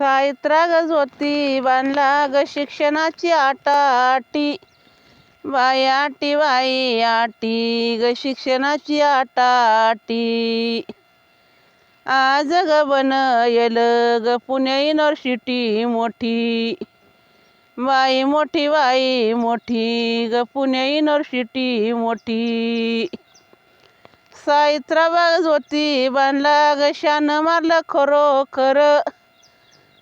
सायत्रा ग झोती बांधला ग शिक्षणाची आटाटी बाई आटी बाई आटी ग शिक्षणाची आटाटी आज ग बनयल ग पुणे युनिव्हर्सिटी मोठी बाई मोठी बाई मोठी ग पुणे युनिव्हर्सिटी मोठी. सावित्राबाग होती बांधला ग शान मारलं खरोखर.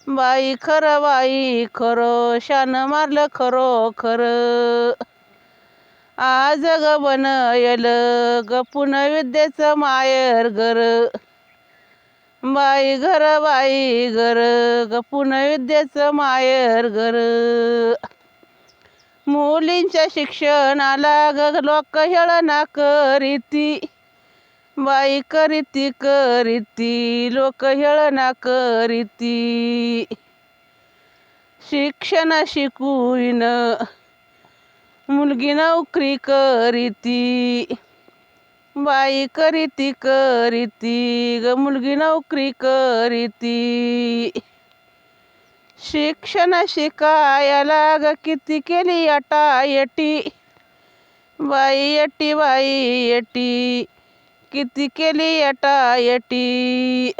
बाई खरं बाई खरं शान मारलं खरो खरं आज ग बनयल ग पुणे विद्येचं मायर घर. बाई घर बाई घर गपून विद्येचं मायर घर. मुलींच्या शिक्षणाला ग लोक हेळना करीती. बाई करीती करीती लोक हेळना करीती. शिक्षण शिकून मुलगी नोकरी करीती. बाई करीती करीती ग मुलगी नोकरी करीती. शिक्षण शिकायला ग किती केली अटा एटी बाई एटी बाई एटी किती केली अटा येटी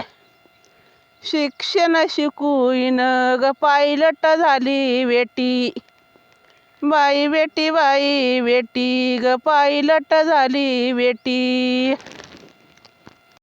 शिक्षण शिकून ग पायलट झाली बेटी बाई बेटी बाई बेटी ग पायलट झाली बेटी